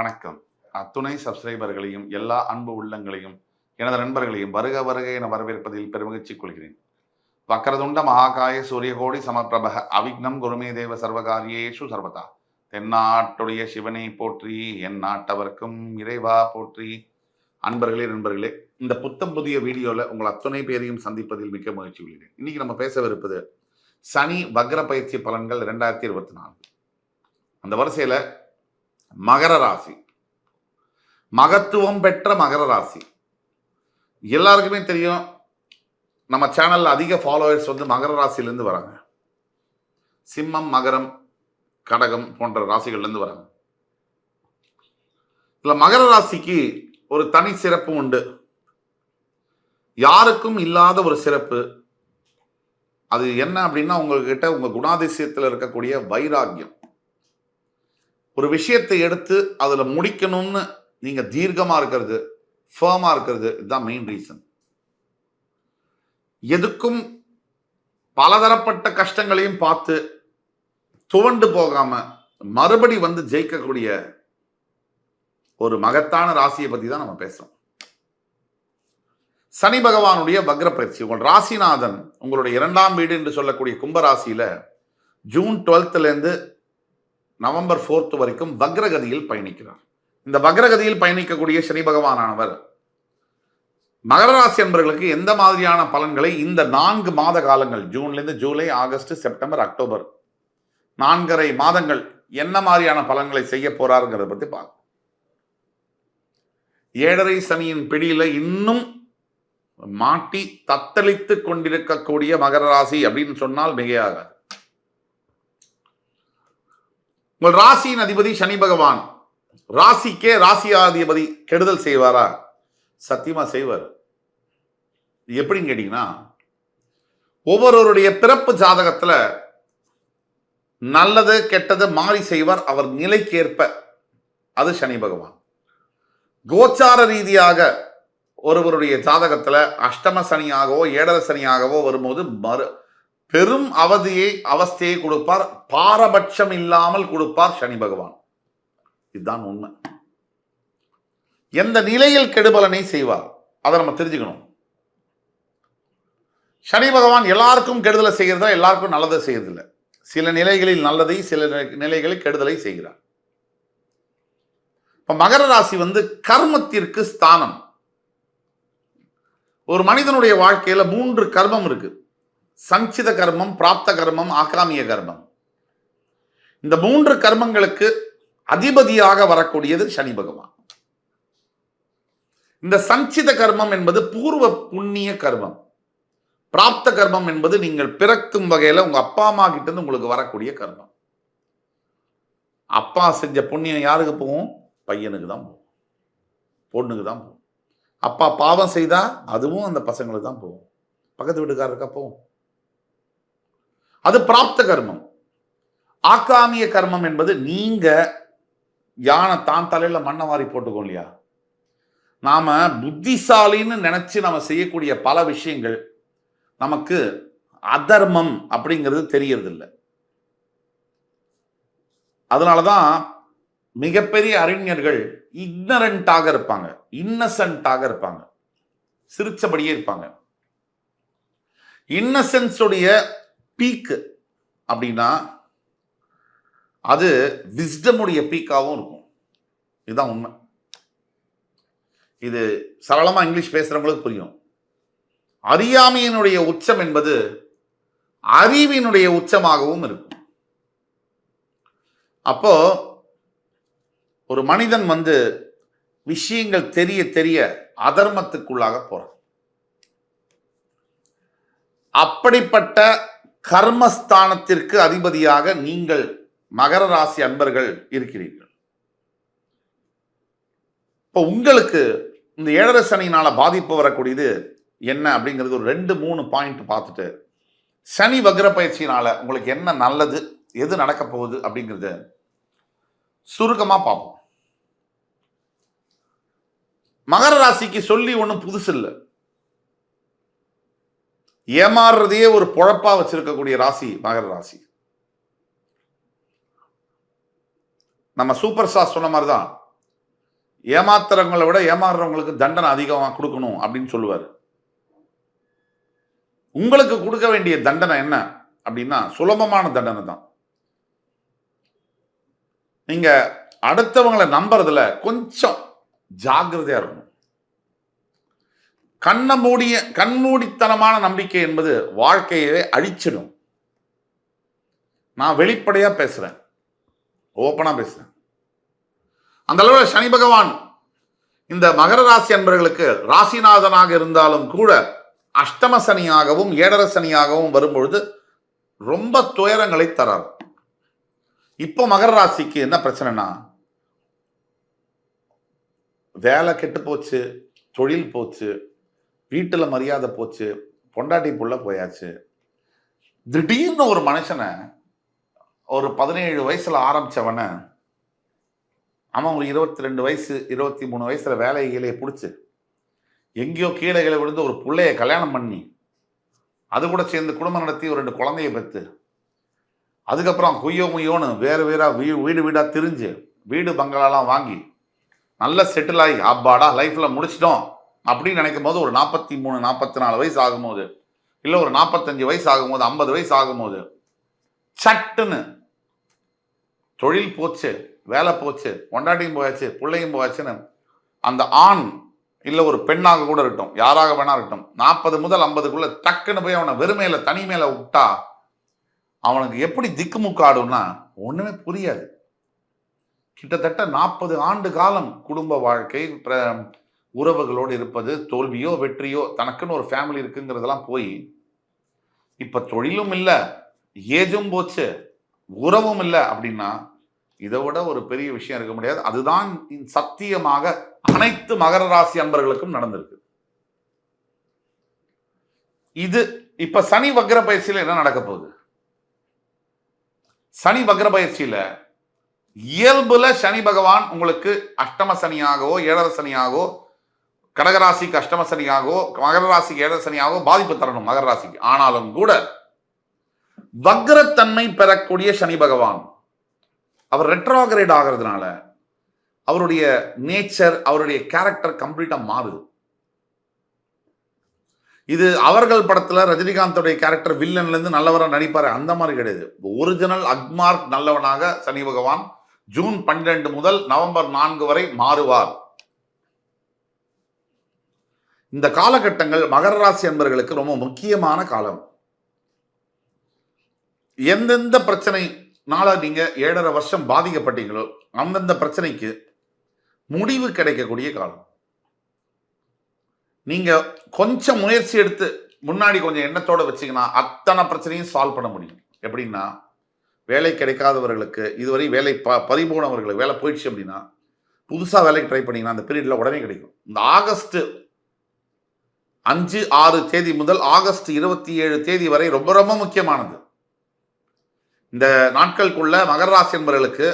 வணக்கம். அத்துணை சப்ஸ்கிரைபர்களையும் எல்லா அன்பு உள்ளங்களையும் எனது நண்பர்களையும் வருக வருக என வரவேற்பதில் பெருமகிழ்ச்சி கொள்கிறேன். வக்கரதுண்ட மகாகாய சூரியகோடி சமப்பிரபக அவிக்னம் குருமே தேவ சர்வகாரியேஷு சர்வதா. தென்னாட்டுடைய சிவனை போற்றி என் நாட்டவர்க்கும் இறைவா போற்றி. அன்பர்களே நண்பர்களே இந்த புத்தம் புதிய வீடியோவில் உங்கள் அத்துணை பேரையும் சந்திப்பதில் மிக்க மகிழ்ச்சி உள்ளேன். இன்னைக்கு நம்ம பேசவிருப்பது சனி வக்ர பயிற்சி பலன்கள் ரெண்டாயிரத்தி இருபத்தி நாலு அந்த வரிசையில மகர ராசி. மகத்துவம் பெற்ற மகர ராசி. எல்லாருக்குமே தெரியும் நம்ம சேனல்ல அதிக ஃபாலோவர்ஸ் வந்து மகர ராசியிலேருந்து வராங்க. சிம்மம் மகரம் கடகம் போன்ற ராசிகள்லேருந்து வராங்க. இதில் மகர ராசிக்கு ஒரு தனி சிறப்பு உண்டு. யாருக்கும் இல்லாத ஒரு சிறப்பு. அது என்ன அப்படின்னா உங்ககிட்ட உங்கள் குணாதிசயத்தில் இருக்கக்கூடிய வைராக்கியம். ஒரு விஷயத்தை எடுத்து அதில் முடிக்கணும்னு நீங்கள் தீர்க்கமாக இருக்கிறது ஃபேமாக இருக்கிறது இதுதான் மெயின் ரீசன் எதுக்கும் பலதரப்பட்ட கஷ்டங்களையும் பார்த்து துவண்டு போகாம மறுபடி வந்து ஜெயிக்கக்கூடிய ஒரு மகத்தான ராசியை பற்றி தான் நம்ம பேசுகிறோம் சனி பகவானுடைய வக்ர பயிற்சி உங்கள் ராசிநாதன் உங்களுடைய இரண்டாம் வீடு என்று சொல்லக்கூடிய கும்பராசியில் ஜூன் டுவெல்த்துலேருந்து நவம்பர் ஃபோர்த் வரைக்கும் வக்ரகதியில் பயணிக்கிறார். இந்த வக்ரகதியில் பயணிக்கக்கூடிய சனி பகவானானவர் மகர ராசி என்பவர்களுக்கு எந்த மாதிரியான பலன்களை இந்த நான்கு மாத காலங்கள் ஜூன்லேருந்து ஜூலை ஆகஸ்ட் செப்டம்பர் அக்டோபர் நான்கரை மாதங்கள் என்ன மாதிரியான பலன்களை செய்ய போறாருங்கிறத பத்தி பார்க்கலாம் ஏழரை சனியின் பிடியில இன்னும் மாட்டி தத்தளித்து கொண்டிருக்கக்கூடிய மகர ராசி அப்படின்னு சொன்னால் மிகையாகாது. உங்கள் ராசியின் அதிபதி சனி பகவான். ராசிக்கே ராசியாதிபதி கெடுதல் செய்வாரா? சத்தியமா செய்வார். இது எப்படின்னு கேட்டீங்கன்னா ஒவ்வொருவருடைய பிறப்பு ஜாதகத்துல நல்லது கெட்டது மாறி செய்வார். அவர் நிலைக்கேற்ப அது சனி பகவான். கோச்சார ரீதியாக ஒருவருடைய ஜாதகத்துல அஷ்டம சனியாகவோ ஏழர சனியாகவோ வரும்போது மறு பெரும் அவதியை அவஸ்தையை கொடுப்பார் பாரபட்சம் இல்லாமல் கொடுப்பார் சனி பகவான். இதுதான் உண்மை. எந்த நிலையில் கெடுபலனை செய்வார்? அதை நம்ம தெரிஞ்சுக்கணும். சனி பகவான் எல்லாருக்கும் கெடுதலை செய்கிறதா எல்லாருக்கும் நல்லதை செய்யறதில்லை சில நிலைகளில் நல்லதை சில நிலைகளில் கெடுதலை செய்கிறார். இப்ப மகர ராசி வந்து கர்மத்திற்கு ஸ்தானம். ஒரு மனிதனுடைய வாழ்க்கையில மூன்று கர்மம் இருக்கு. சஞ்சித கர்மம் பிராப்த கர்மம் ஆகாமிய கர்மம். இந்த மூன்று கர்மங்களுக்கு அதிபதியாக வரக்கூடியது சனி பகவான். இந்த சஞ்சித கர்மம் என்பது பூர்வ புண்ணிய கர்மம். பிராப்த கர்மம் என்பது நீங்கள் பிறக்கும் வகையில் உங்க அப்பா அம்மா கிட்ட இருந்து உங்களுக்கு வரக்கூடிய கர்மம். அப்பா செஞ்ச புண்ணியம் யாருக்கு போகும்? பையனுக்கு தான் போகும். பொண்ணுக்கு தான் போகும். அப்பா பாவம் செய்தா அதுவும் அந்த பசங்களுக்கு தான் போகும். பக்கத்து வீட்டுக்காரருக்கா போகும். அது பிராப்த கர்மம். ஆக்காமிய கர்மம் என்பது நீங்க யானை தான் தலையில மண்ணை வாரி போட்டுக்கோ இல்லையா? நாம புத்திசாலின்னு நினைச்சு நம்ம செய்யக்கூடிய பல விஷயங்கள் நமக்கு அதர்மம் அப்படிங்கிறது தெரியறதில்லை. அதனாலதான் மிகப்பெரிய அறிஞர்கள் இக்னரண்டாக இருப்பாங்க இன்னசென்ட்டாக இருப்பாங்க சிரிச்சபடியே இருப்பாங்க. இன்னசென்ஸுடைய பீக்கு அப்படின்னா அது விஸ்டமுடைய பீக்காகவும் இருக்கும். இதுதான் உண்மை. இது சரளமாக இங்கிலீஷ் பேசுகிறவங்களுக்கு புரியும். அறியாமையினுடைய உச்சம் என்பது அறிவினுடைய உச்சமாகவும் இருக்கும். அப்போ ஒரு மனிதன் வந்து விஷயங்கள் தெரிய தெரிய அதர்மத்துக்குள்ளாக போறான். அப்படிப்பட்ட கர்மஸ்தானத்திற்கு அதிபதியாக நீங்கள் மகர ராசி அன்பர்கள் இருக்கிறீர்கள். இப்போ உங்களுக்கு இந்த ஏழரை சனியினால பாதிப்பு வரக்கூடியது என்ன அப்படிங்கிறது ஒரு ரெண்டு மூணு பாயிண்ட் பார்த்துட்டு சனி வக்ர பயிற்சியினால உங்களுக்கு என்ன நல்லது எது நடக்க போகுது அப்படிங்கிறத சுருக்கமாக பார்ப்போம். மகர ராசிக்கு சொல்லி ஒன்றும் புதுசு இல்லை ஏமாறுறதையே ஒரு பொழப்பா வச்சிருக்கக்கூடிய ராசி மகர ராசி. நம்ம சூப்பர் ஸ்டார் சொன்ன மாதிரி தான் ஏமாத்துறவங்களை விட ஏமாறுறவங்களுக்கு தண்டனை அதிகமாக கொடுக்கணும் அப்படின்னு சொல்லுவார். உங்களுக்கு கொடுக்க வேண்டிய தண்டனை என்ன அப்படின்னா சுலபமான தண்டனை தான். நீங்க அடுத்தவங்களை நம்புறதுல கொஞ்சம் ஜாகிரதையா இருக்கணும். கண்ண மூடிய கண்மூடித்தனமான நம்பிக்கை என்பது வாழ்க்கையவே அழிச்சிடும். நான் வெளிப்படையா பேசுறேன். ஓப்பனா பேசுறேன். அந்த அளவில் சனி பகவான் இந்த மகர ராசி அன்பர்களுக்கு ராசிநாதனாக இருந்தாலும் கூட அஷ்டம சனியாகவும் ஏழர சனியாகவும் வரும்பொழுது ரொம்ப துயரங்களை தரார். இப்போ மகர ராசிக்கு என்ன பிரச்சனைனா வேலை கெட்டு போச்சு தொழில் போச்சு வீட்டில் மரியாதை போச்சு பொண்டாட்டி புள்ள போயாச்சு. திடீர்னு ஒரு மனுஷனை ஒரு பதினேழு வயசில் ஆரம்பித்தவனை அவன் ஒரு இருபத்தி ரெண்டு வயசு இருபத்தி மூணு வயசில் வேலை கீழே பிடிச்சி எங்கேயோ கீழே கீழே விழுந்து ஒரு பிள்ளைய கல்யாணம் பண்ணி அது கூட சேர்ந்து குடும்பம் நடத்தி ஒரு ரெண்டு குழந்தைய பெற்று அதுக்கப்புறம் குய்யோ முய்யோன்னு வேறு வேறாக வீ வீடு வீடாக திரிஞ்சு வீடு பங்களாலாம் வாங்கி நல்லா செட்டில் ஆகி அப்பாடா லைஃப்பில் முடிச்சிட்டோம். அப்படின்னு நினைக்கும் போது ஒரு நாற்பத்தி மூணு நாற்பத்தி நாலு வயசு ஆகும்போது இல்லை ஒரு நாற்பத்தஞ்சு வயசு ஆகும்போது ஐம்பது வயசு ஆகும்போது சட்டுன்னு தொழில் போச்சு வேலை போச்சு கொண்டாட்டியும் போயாச்சு பிள்ளையும் போயாச்சுன்னு அந்த ஆண் இல்லை ஒரு பெண்ணாக கூட இருக்கட்டும் யாராக வேணா இருக்கட்டும் நாற்பது முதல் ஐம்பதுக்குள்ள டக்குன்னு போய் அவனை வெறுமையில தனிமையில விட்டா அவனுக்கு எப்படி திக்குமுக்காடும்னா ஒண்ணுமே புரியாது. கிட்டத்தட்ட நாற்பது ஆண்டு காலம் குடும்ப வாழ்க்கை உறவுகளோடு இருப்பது தோல்வியோ வெற்றியோ தனக்குன்னு ஒரு ஃபேமிலி இருக்குங்கிறதெல்லாம் போய் இப்போ தொழிலும் இல்லை ஏஜும் போச்சு உறவும் இல்லை அப்படின்னா இதை விட ஒரு பெரிய விஷயம் இருக்க முடியாது. அதுதான் சத்தியமாக அனைத்து மகர ராசி அன்பர்களுக்கும் நடந்திருக்கு. இது இப்ப சனி வக்ர பயிற்சியில என்ன நடக்க போகுது? சனி வக்ர பயிற்சியில இயல்புல சனி பகவான் உங்களுக்கு அஷ்டம சனியாகவோ ஏழர சனியாகவோ கடகராசிக்கு அஷ்டம சனியாகவோ மகர ராசிக்கு ஏழர சனியாகவோ பாதிப்பு தரணும் மகர ராசிக்கு. ஆனாலும் கூட வக்ரத்தன்மை பெறக்கூடிய சனி பகவான் அவர் ரெட்ரோகிரேட் ஆகிறதுனால அவருடைய நேச்சர் அவருடைய கேரக்டர் கம்ப்ளீட்டா மாறுது. இது அவர்கள் படத்துல ரஜினிகாந்தோடைய கேரக்டர் வில்லன்ல இருந்து நல்லவரா நடிப்பாரு அந்த மாதிரி கிடையாது. ஒரிஜினல் அக்மார்க் நல்லவனாக சனி பகவான் ஜூன் பன்னிரெண்டு முதல் நவம்பர் நான்கு வரை மாறுவார். இந்த காலகட்டங்கள் மகர ராசி அன்பர்களுக்கு ரொம்ப முக்கியமான காலம். எந்தெந்த பிரச்சனைனால நீங்க ஏழரை வருஷம் பாதிக்கப்பட்டீங்களோ அந்தந்த பிரச்சனைக்கு முடிவு கிடைக்கக்கூடிய காலம். நீங்க கொஞ்சம் முயற்சி எடுத்து முன்னாடி கொஞ்சம் எண்ணத்தோட வச்சீங்கன்னா அத்தனை பிரச்சனையும் சால்வ் பண்ண முடியும். எப்படின்னா வேலை கிடைக்காதவர்களுக்கு இதுவரை வேலை ப பறிபோனவர்களுக்கு வேலை போயிடுச்சு அப்படின்னா புதுசாக வேலைக்கு ட்ரை பண்ணீங்கன்னா அந்த பீரியடில் உடனே கிடைக்கும். இந்த ஆகஸ்ட்டு அஞ்சு ஆறு தேதி முதல் ஆகஸ்ட் இருபத்தி ஏழு தேதி வரை ரொம்ப ரொம்ப முக்கியமானது. இந்த நாட்களுக்குள்ள மகர ராசி என்பவர்களுக்கு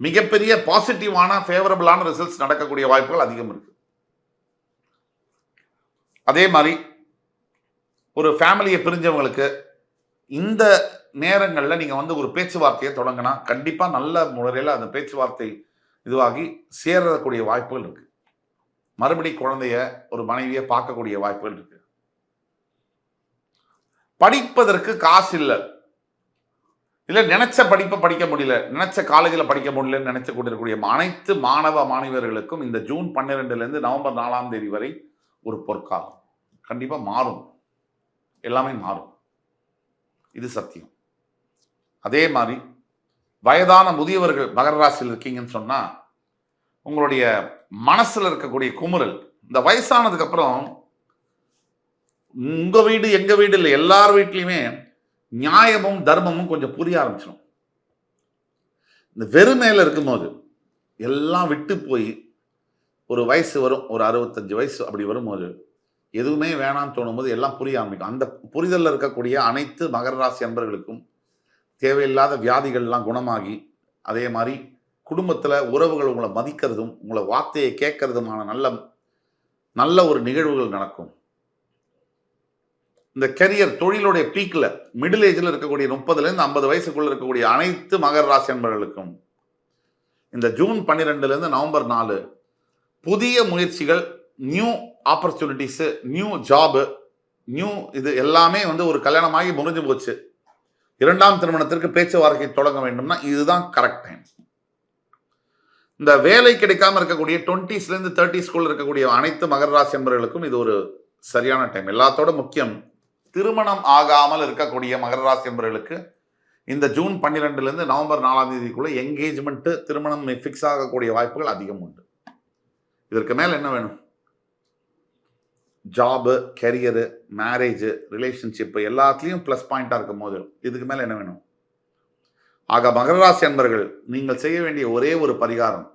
மிகப்பெரிய பாசிட்டிவான ஃபேவரபிளான ரிசல்ட்ஸ் நடக்கக்கூடிய வாய்ப்புகள் அதிகம் இருக்கு. அதே மாதிரி ஒரு ஃபேமிலியை பிரிஞ்சவங்களுக்கு இந்த நேரங்களில் நீங்கள் வந்து ஒரு பேச்சுவார்த்தையை தொடங்கினா கண்டிப்பாக நல்ல முறையில் அந்த பேச்சுவார்த்தை இதுவாகி சேரக்கூடிய வாய்ப்புகள் இருக்குது மறுபடி குழந்தைய ஒரு மனைவியை பார்க்கக்கூடிய வாய்ப்புகள் இருக்கு. படிப்பதற்கு காசு இல்லை. இல்லை நினைச்ச படிப்பை படிக்க முடியல. நினைச்ச காலேஜில் படிக்க முடியலன்னு நினைச்சு கொண்டிருக்கக்கூடிய அனைத்து மாணவ மாணவியர்களுக்கும் இந்த ஜூன் பன்னிரெண்டுலேருந்து நவம்பர் நாலாம் தேதி வரை ஒரு பொற்காலம். கண்டிப்பாக மாறும். எல்லாமே மாறும். இது சத்தியம். அதே மாதிரி வயதான முதியவர்கள் மகர ராசியில் இருக்கீங்கன்னு சொன்னால் உங்களுடைய மனசில் இருக்கக்கூடிய குமுறல். இந்த வயசானதுக்கு அப்புறம் வீடு எங்கள் வீடு இல்லை எல்லார் வீட்லேயுமே நியாயமும் தர்மமும் கொஞ்சம் புரிய ஆரம்பிச்சிடும் இந்த வெறுமையில் இருக்கும்போது எல்லாம் விட்டு போய் ஒரு வயசு வரும் ஒரு அறுபத்தஞ்சு வயசு அப்படி வரும்போது எதுவுமே வேணாம்னு தோணும்போது எல்லாம் புரிய ஆரம்பிக்கும். அந்த புரிதலில் இருக்கக்கூடிய அனைத்து மகர ராசி அன்பர்களுக்கும் தேவையில்லாத வியாதிகள்லாம் குணமாகி அதே மாதிரி குடும்பத்தில் உறவுகள் உங்களை மதிக்கிறதும் உங்களை வார்த்தையை கேட்கறதுமான நல்ல நல்ல ஒரு நிகழ்வுகள் நடக்கும். இந்த கெரியர் தொழிலுடைய பீக்கில் மிடில் ஏஜில் இருக்கக்கூடிய முப்பதுலேருந்து ஐம்பது வயசுக்குள்ளே இருக்கக்கூடிய அனைத்து மகர ராசி அன்பர்களுக்கும் இந்த ஜூன் பன்னிரெண்டுலேருந்து நவம்பர் நாலு புதிய முயற்சிகள் new opportunities new job new இது எல்லாமே வந்து ஒரு கல்யாணமாகி முடிஞ்சு போச்சு. இரண்டாம் திருமணத்திற்கு பேச்சுவார்த்தை தொடங்க வேண்டும்னா இதுதான் கரெக்ட் டைம் இந்த வேலை கிடைக்காம இருக்கக்கூடிய டுவெண்ட்டிஸ்ல இருந்து தேர்ட்டிஸ்குள்ள இருக்கக்கூடிய அனைத்து மகர ராசி என்பவர்களுக்கும் இது ஒரு சரியான டைம் எல்லாத்தோட முக்கியம் திருமணம் ஆகாமல் இருக்கக்கூடிய மகர ராசி என்பவர்களுக்கு இந்த ஜூன் பன்னிரெண்டுலேருந்து நவம்பர் நாலாம் தேதிக்குள்ளே என்கேஜ்மெண்ட் திருமணம் ஃபிக்ஸ் ஆகக்கூடிய வாய்ப்புகள் அதிகம் உண்டு. இதற்கு மேலே என்ன வேணும்? ஜாபு கெரியரு மேரேஜு ரிலேஷன்ஷிப்பு எல்லாத்துலேயும் ப்ளஸ் பாயிண்ட்டாக இருக்கும் போது இதுக்கு மேலே என்ன வேணும்? ஆக மகர ராசி அன்பர்கள் நீங்கள் செய்ய வேண்டிய ஒரே ஒரு பரிகாரம்.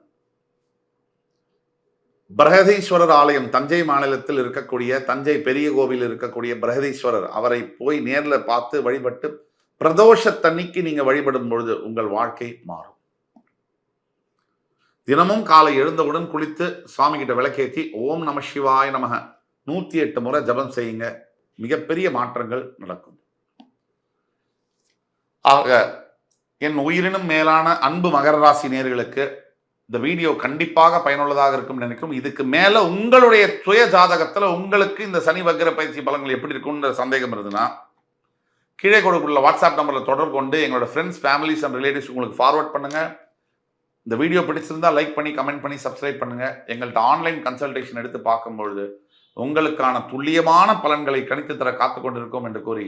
பிரகதீஸ்வரர் ஆலயம் தஞ்சை மாநிலத்தில் இருக்கக்கூடிய தஞ்சை பெரிய கோவில் இருக்கக்கூடிய பிரகதீஸ்வரர் அவரை போய் நேரில் பார்த்து வழிபட்டு பிரதோஷ தன்னிக்கு நீங்கள் வழிபடும் பொழுது உங்கள் வாழ்க்கை மாறும். தினமும் காலை எழுந்தவுடன் குளித்து சுவாமி கிட்ட விளக்கேற்றி ஓம் நம சிவாய நமக நூத்தி எட்டு முறை ஜபம் செய்யுங்க. மிகப்பெரிய மாற்றங்கள் நடக்கும். ஆக என் உயிரினும் மேலான அன்பு மகர ராசி நேர்களுக்கு இந்த வீடியோ கண்டிப்பாக பயனுள்ளதாக இருக்கும் நினைக்கும். இதுக்கு மேலே உங்களுடைய சுய ஜாதகத்தில் உங்களுக்கு இந்த சனி வக்கிர பயிற்சி பலன்கள் எப்படி இருக்கும்ன்ற சந்தேகம் இருந்ததுன்னா கீழே கொடுக்குள்ள வாட்ஸ்அப் நம்பரில் தொடர்பு கொண்டு எங்களோட ஃப்ரெண்ட்ஸ் ஃபேமிலிஸ் அண்ட் ரிலேட்டிவ்ஸ் உங்களுக்கு ஃபார்வர்ட் பண்ணுங்கள் இந்த வீடியோ பிடிச்சிருந்தால் லைக் பண்ணி கமெண்ட் பண்ணி சப்ஸ்கிரைப் பண்ணுங்கள் எங்கள்கிட்ட ஆன்லைன் கன்சல்டேஷன் எடுத்து பார்க்கும்பொழுது உங்களுக்கான துல்லியமான பலன்களை கணித்து தர காத்து கொண்டிருக்கோம் என்று கூறி